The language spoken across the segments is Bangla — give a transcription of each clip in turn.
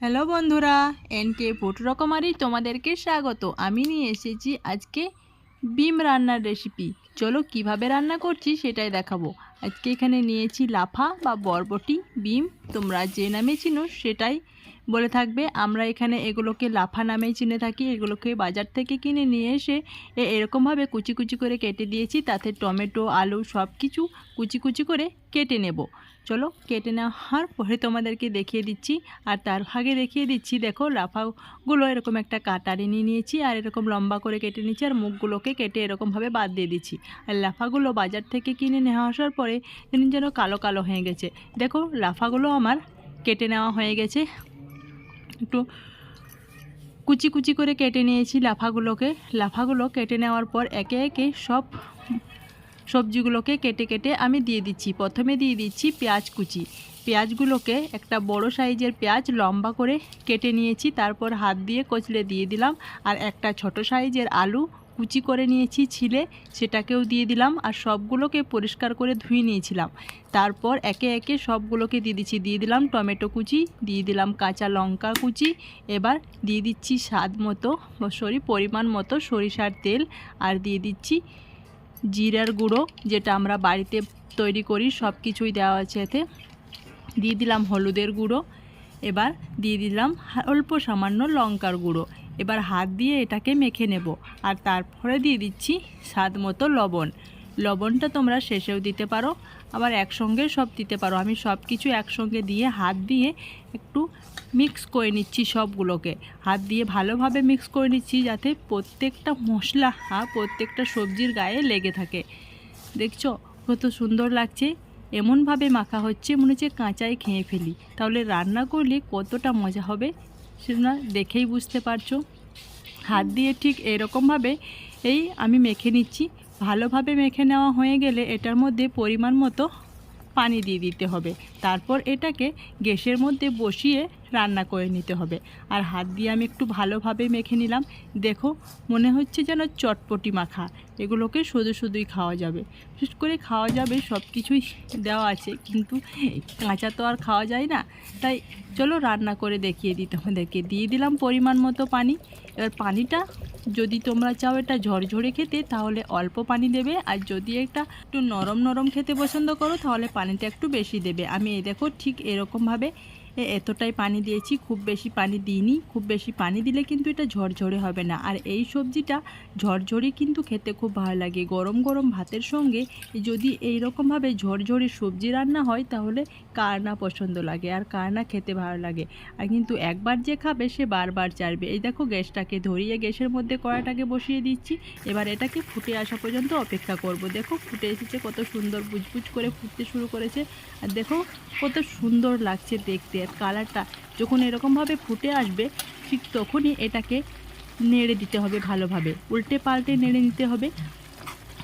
হ্যালো বন্ধুরা এন কে রকমারি তোমাদেরকে স্বাগত। আমি নিয়ে এসেছি আজকে বিম রান্নার রেসিপি চলো কীভাবে রান্না করছি সেটাই দেখাবো। আজকে এখানে নিয়েছি লাফা বা বরবটি, বিম, তোমরা যে নামে চিনো সেটাই বলে থাকবে, আমরা এখানে এগুলোকে লাফা নামেই চিনে থাকি, এগুলোকে বাজার থেকে কিনে নিয়ে এসে এরকমভাবে কুচি কুচি করে কেটে দিয়েছি, তাতে টমেটো, আলু সব কিছু কুচি কুচি করে কেটে নেব। চলো কেটে নেওয়ার পরে তোমাদেরকে দেখিয়ে দিচ্ছি, আর তার ভাগে দেখিয়ে দিচ্ছি, দেখো লাফাগুলো এরকম একটা কাটারি নিয়ে নিয়েছি, আর এরকম লম্বা করে কেটে নিচ্ছি আর মুখগুলোকে কেটে এরকমভাবে বাদ দিয়ে দিচ্ছি। আর লাফাগুলো বাজার থেকে কিনে নেওয়া আসার পরে যেন কালো কালো হয়ে গেছে। দেখো লাফাগুলো আমার কেটে নেওয়া হয়ে গেছে একটু কুচি কুচি করে কেটে নিয়েছি লাফাগুলোকে। লাফাগুলো কেটে নেওয়ার পর একে একে সব সবজিগুলোকে কেটে কেটে আমি দিয়ে দিচ্ছি। প্রথমে দিয়ে দিচ্ছি পেঁয়াজ কুচি। পেঁয়াজগুলোকে একটা বড় সাইজের পেঁয়াজ লম্বা করে কেটে নিয়েছি, তারপর হাত দিয়ে কচলে দিয়ে দিলাম। আর একটা ছোট সাইজের আলু কুচি করে নিয়েছি, ছিলে সেটাকেও দিয়ে দিলাম আর সবগুলোকে পরিষ্কার করে ধুয়ে নিয়েছিলাম। তারপর একে একে সবগুলোকে দিয়ে দিচ্ছি। দিয়ে দিলাম টমেটো কুচি, দিয়ে দিলাম কাঁচা লঙ্কা কুচি, এবার দিয়ে দিচ্ছি স্বাদ মতো, সরি, পরিমাণ মতো সরিষার তেল আর দিয়ে দিচ্ছি জিরার গুঁড়ো, যেটা আমরা বাড়িতে তৈরি করি সব কিছুই দেওয়া আছে এতে। দিয়ে দিলাম হলুদের গুঁড়ো, এবার দিয়ে দিলাম অল্প সামান্য লঙ্কার গুঁড়ো। এবার হাত দিয়ে এটাকে মেখে নেব। আর তারপরে দিয়ে দিচ্ছি স্বাদ মতো লবণ। লবণটা তোমরা শেষেও দিতে পারো, আবার একসঙ্গে সব দিতে পারো। আমি সব কিছু একসঙ্গে দিয়ে হাত দিয়ে একটু মিক্স করে নিচ্ছি সবগুলোকে। হাত দিয়ে ভালোভাবে মিক্স করে নিচ্ছি যাতে প্রত্যেকটা মশলা প্রত্যেকটা সবজির গায়ে লেগে থাকে। দেখছ কত সুন্দর লাগছে? এমনভাবে মাখা হচ্ছে মনে হচ্ছে কাঁচাই খেয়ে ফেলি। তাহলে রান্না করলে কতটা মজা হবে? সেটা দেখেই বুঝতে পারছ। হাত দিয়ে ঠিক এরকমভাবে এই আমি মেখে নিচ্ছি। ভালোভাবে মেখে নেওয়া হয়ে গেলে এটার মধ্যে পরিমাণ মতো পানি দিয়ে দিতে হবে। তারপর এটাকে গ্যাসের মধ্যে বসিয়ে রান্না করে নিতে হবে। আর হাত দিয়ে আমি একটু ভালোভাবে মেখে নিলাম। দেখো, মনে হচ্ছে যেন চটপটি মাখা। এগুলোকে শুধু শুধুই খাওয়া যাবে। বিশেষ করে খাওয়া যাবে সব কিছুই দেওয়া আছে। কিন্তু কাঁচা তো আর খাওয়া যায় না। তাই চলো রান্না করে দেখিয়ে দিতে আমাদেরকে দিয়ে দিলাম পরিমাণ মতো পানি। এবার পানিটা যদি তোমরা চাও এটা ঝরঝরে খেতে, তাহলে অল্প পানি দেবে। আর যদি একটা একটু নরম নরম খেতে পছন্দ করো, তাহলে পানিটা একটু বেশি দেবে। আমি এই দেখো ঠিক এরকমভাবে এ- এতটাই পানি দিয়েছি, খুব বেশি পানি দিইনি। খুব বেশি পানি দিলে কিন্তু এটা ঝরঝরে হবে না। আর এই সবজিটা ঝরঝরে কিন্তু খেতে খুব ভালো লাগে। গরম গরম ভাতের সঙ্গে যদি এই রকমভাবে ঝরঝরে সবজি রান্না হয়, তাহলে কার না পছন্দ লাগে আর কার না খেতে ভালো লাগে। আর কিন্তু একবার যে খাবে, সে বারবার চাইবে। এই দেখো গ্যাসটাকে ধরিয়ে গ্যাসের মধ্যে কড়াটাকে বসিয়ে দিচ্ছি। এবার এটাকে ফুটে আসা পর্যন্ত অপেক্ষা করব। দেখো ফুটে এসেছে, কত সুন্দর বুজবুজ করে ফুটতে শুরু করেছে। আর দেখো কত সুন্দর লাগছে দেখতে। আর কালারটা যখন এরকমভাবে ফুটে আসবে, ঠিক তখনই এটাকে নেড়ে দিতে হবে ভালোভাবে। উল্টে পাল্টে নেড়ে নিতে হবে।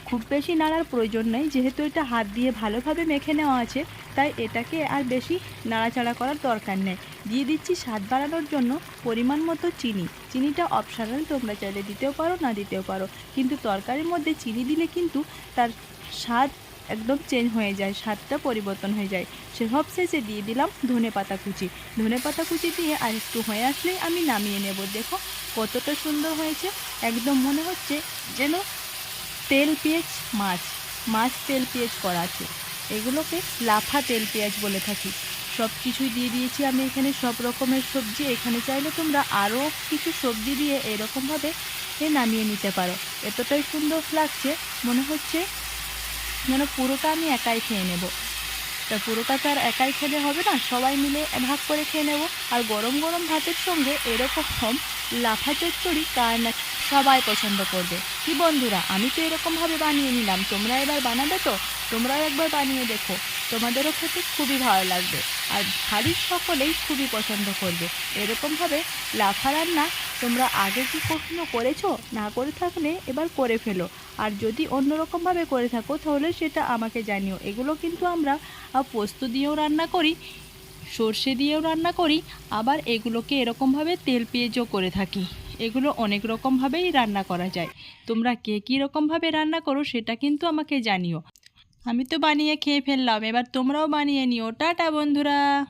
খুব বেশি নাড়ার প্রয়োজন নেই, যেহেতু এটা হাত দিয়ে ভালোভাবে মেখে নেওয়া আছে, তাই এটাকে আর বেশি নাড়াচাড়া করার দরকার নেই। দিয়ে দিচ্ছি স্বাদ বাড়ানোর জন্য পরিমাণ মতো চিনি। চিনিটা অপশনাল, তোমরা চাইলে দিতেও পারো, না দিতেও পারো। কিন্তু তরকারির মধ্যে চিনি দিলে কিন্তু তার স্বাদ একদম চেঞ্জ হয়ে যায়, স্বাদটা পরিবর্তন হয়ে যায়। সেসব শেষে দিয়ে দিলাম ধনে পাতা কুচি। ধনে পাতা কুচি দিয়ে আর একটু হয়ে আসলেই আমি নামিয়ে নেব। দেখো কতটা সুন্দর হয়েছে। একদম মনে হচ্ছে যেন তেল পেঁয়াজ মাছ মাছ তেল পেঁয়াজ করা আছে। এগুলোকে লাফা তেল পেঁয়াজ বলে থাকি। সব কিছুই দিয়ে দিয়েছি আমি এখানে, সব রকমের সবজি। এখানে চাইলে তোমরা আরও কিছু সবজি দিয়ে এরকমভাবে নামিয়ে নিতে পারো। এতটাই সুন্দর লাগছে, মনে হচ্ছে যেন পুরোটা আমি একাই খেয়ে নেব। তা পুরোটা তো আর একাই খেলে হবে না, সবাই মিলে ভাগ করে খেয়ে নেব। আর গরম গরম ভাতের সঙ্গে এরকম লাফা চচ্চড়ি কার না সবাই পছন্দ করবে। কি বন্ধুরা, আমি তো এরকমভাবে বানিয়ে নিলাম। তোমরা এবার বানাবে তো? তোমরাও একবার বানিয়ে দেখো। তোমাদেরও খেতে খুবই ভালো লাগবে। আর বাড়ির সকলেই খুবই পছন্দ করবে। এরকমভাবে লাফা রান্না তোমরা আগে কি কখনো করেছ? না করে থাকলে এবার করে ফেলো। আর যদি অন্যরকমভাবে করে থাকো, তাহলে সেটা আমাকে জানিও। এগুলো কিন্তু আমরা পোস্ত দিয়েও রান্না করি, সর্ষে দিয়েও রান্না করি, আবার এগুলোকে এরকমভাবে তেল পেঁয়াজও করে থাকি। এগুলো অনেক রকমভাবেই রান্না করা যায়। তোমরা কে কী রকমভাবে রান্না করো সেটা কিন্তু আমাকে জানিও। আমি তো বানিয়ে খেয়ে ফেললাম, এবার তোমরাও বানিয়ে নিও। টাটা, বন্ধুরা!